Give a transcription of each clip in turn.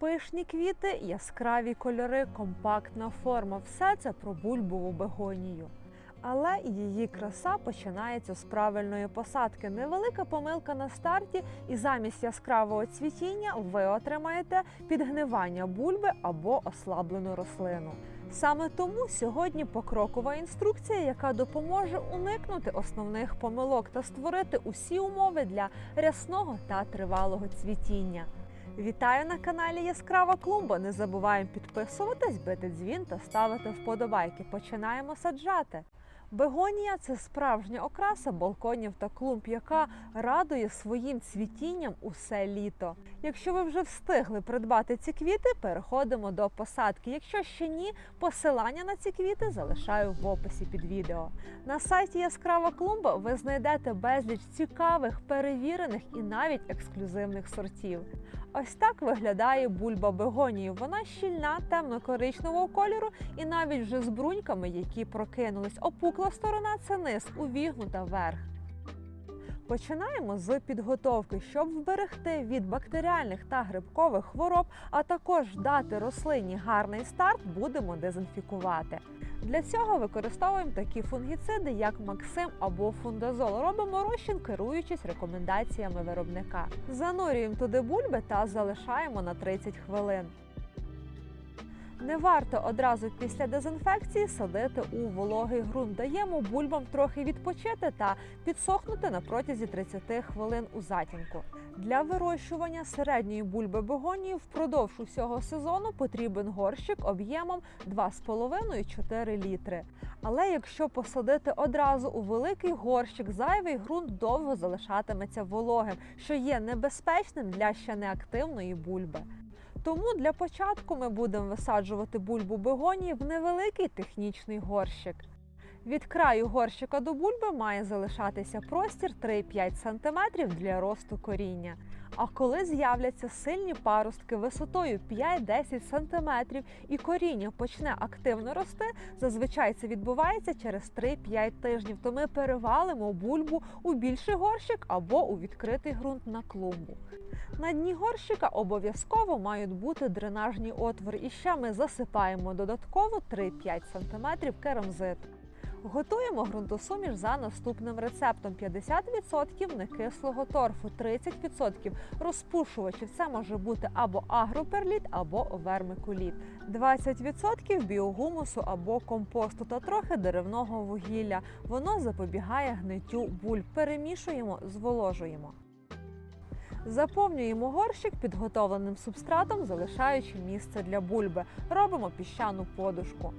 Пишні квіти, яскраві кольори, компактна форма все це про бульбову бегонію. Але її краса починається з правильної посадки. Невелика помилка на старті, і замість яскравого цвітіння ви отримаєте підгнивання бульби або ослаблену рослину. Саме тому сьогодні покрокова інструкція, яка допоможе уникнути основних помилок та створити усі умови для рясного та тривалого цвітіння. Вітаю на каналі Яскрава Клумба. Не забуваємо підписуватись, бити дзвін та ставити вподобайки. Починаємо саджати. Бегонія це справжня окраса балконів та клумб, яка радує своїм цвітінням усе літо. Якщо ви вже встигли придбати ці квіти, переходимо до посадки. Якщо ще ні, посилання на ці квіти залишаю в описі під відео. На сайті Яскрава клумба ви знайдете безліч цікавих, перевірених і навіть ексклюзивних сортів. Ось так виглядає бульба бегонії. Вона щільна, темно-коричневого кольору і навіть вже з бруньками, які прокинулись. Опукла сторона це низ, увігнута вверх. Починаємо з підготовки, щоб вберегти від бактеріальних та грибкових хвороб, а також дати рослині гарний старт, будемо дезінфікувати. Для цього використовуємо такі фунгіциди, як Максим або Фундазол. Робимо розчин, керуючись рекомендаціями виробника. Занурюємо туди бульби та залишаємо на 30 хвилин. Не варто одразу після дезінфекції садити у вологий ґрунт. Даємо бульбам трохи відпочити та підсохнути на протязі 30 хвилин у затінку. Для вирощування середньої бульби бегонії впродовж усього сезону потрібен горщик об'ємом 2,5-4 літри. Але якщо посадити одразу у великий горщик, зайвий ґрунт довго залишатиметься вологим, що є небезпечним для ще неактивної бульби. Тому для початку ми будемо висаджувати бульбу бегонії в невеликий технічний горщик. Від краю горщика до бульби має залишатися простір 3-5 см для росту коріння. А коли з'являться сильні паростки висотою 5-10 см і коріння почне активно рости, зазвичай це відбувається через 3-5 тижнів. То ми перевалимо бульбу у більший горщик або у відкритий ґрунт на клумбу. На дні горщика обов'язково мають бути дренажні отвори, і ще ми засипаємо додатково 3-5 см керамзиту. Готуємо ґрунтосуміш за наступним рецептом: 50% некислого торфу, 30% розпушувачів. Це може бути або агроперліт, або вермикуліт, 20% біогумусу або компосту та трохи деревного вугілля. Воно запобігає гниттю бульб. Перемішуємо, зволожуємо. Заповнюємо горщик підготовленим субстратом, залишаючи місце для бульби. Робимо піщану подушку.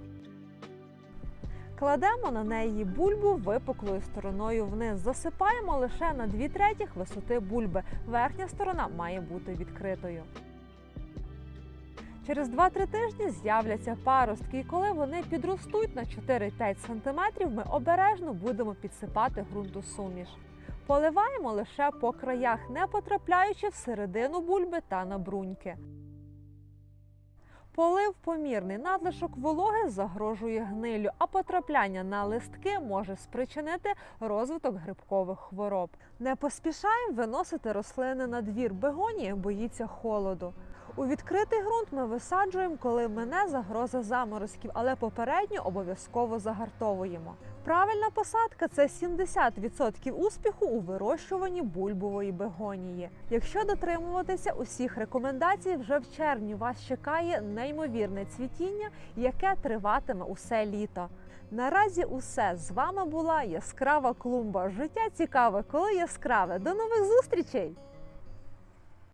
Кладемо на неї бульбу випуклою стороною вниз. Засипаємо лише на 2 третіх висоти бульби. Верхня сторона має бути відкритою. Через 2-3 тижні з'являться паростки, і коли вони підростуть на 4-5 см, ми обережно будемо підсипати ґрунтосуміш. Поливаємо лише по краях, не потрапляючи всередину бульби та на бруньки. Полив помірний надлишок вологи загрожує гнилю, а потрапляння на листки може спричинити розвиток грибкових хвороб. Не поспішаємо виносити рослини на двір. Бегонія боїться холоду. У відкритий ґрунт ми висаджуємо, коли мине загроза заморозків, але попередньо обов'язково загартовуємо. Правильна посадка це 70% успіху у вирощуванні бульбової бегонії. Якщо дотримуватися усіх рекомендацій, вже в червні вас чекає неймовірне цвітіння, яке триватиме усе літо. Наразі усе з вами була яскрава клумба. Життя цікаве, коли яскраве. До нових зустрічей!